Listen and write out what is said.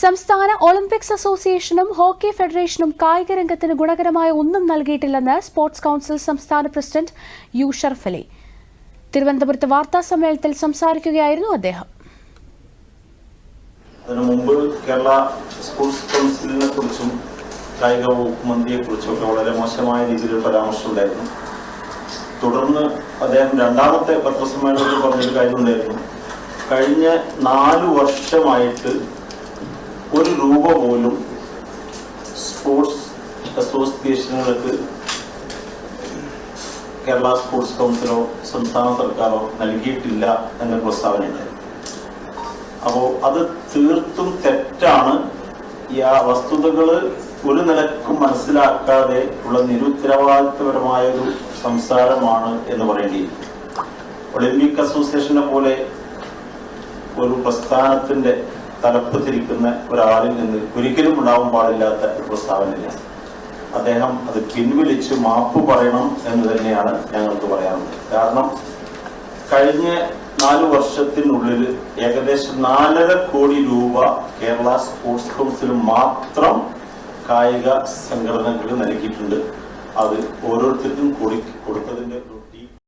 സംസ്ഥാന ഒളിമ്പിക്സ് അസോസിയേഷനും ഹോക്കി ഫെഡറേഷനും കായിക രംഗത്തിന് ഗുണകരമായ ഒന്നും നൽകിയിട്ടില്ലെന്ന് സ്പോർട്സ് കൌൺസിൽ സംസ്ഥാന പ്രസിഡന്റ് യു ഷർഫ് അലി തിരുവനന്തപുരത്ത് വാർത്താ സമ്മേളനത്തിൽ സംസാരിക്കുകയായിരുന്നു അദ്ദേഹം. അതിനു മുമ്പ് കേരള സ്പോർട്സ് കൗൺസിലിനെ കുറിച്ചും കായിക വകുപ്പ് മന്ത്രിയെ കുറിച്ചും ഒക്കെ വളരെ മോശമായ രീതിയിൽ പരാമർശം ഉണ്ടായിരുന്നു. തുടർന്ന് അദ്ദേഹം രണ്ടാമത്തെ പത്രസമ്മേളനത്തിൽ പറഞ്ഞൊരു കാര്യമുണ്ടായിരുന്നു. കഴിഞ്ഞ നാല് വർഷമായിട്ട് ഒരു രൂപ പോലും സ്പോർട്സ് അസോസിയേഷനുകൾക്ക് കേരള സ്പോർട്സ് കൗൺസിലോ സംസ്ഥാന സർക്കാരോ നൽകിയിട്ടില്ല എന്ന പ്രസ്താവനയുണ്ട്. അപ്പോൾ അത് തീർത്തും തെറ്റാണ്. ഈ ആ വസ്തുതകൾ ഒരു നിലക്കും മനസ്സിലാക്കാതെ ഉള്ള നിരുത്തരവാദിത്വപരമായ ഒരു സംസാരമാണ് എന്ന് പറയേണ്ടി ഒളിമ്പിക് അസോസിയേഷനെ പോലെ ഒരു പ്രസ്ഥാനത്തിന്റെ തലപ്പ് തിരിക്കുന്ന ഒരാളിൽ നിന്ന് ഒരിക്കലും ഉണ്ടാവാൻ പാടില്ലാത്ത ഒരു പ്രസ്താവനയില്ല അദ്ദേഹം അത് പിൻവലിച്ച് മാപ്പ് പറയണം എന്ന് തന്നെയാണ് ഞങ്ങൾക്ക് പറയാനുള്ളത്. കാരണം കഴിഞ്ഞ നാല് വർഷത്തിനുള്ളിൽ ഏകദേശം നാലര കോടി രൂപ കേരള സ്പോർട്സ് കൗൺസിൽ മാത്രം കായിക സംഘടനകൾ നൽകിയിട്ടുണ്ട്. അത് ഓരോരുത്തർക്കും കൂടി കൊടുത്തതിന്റെ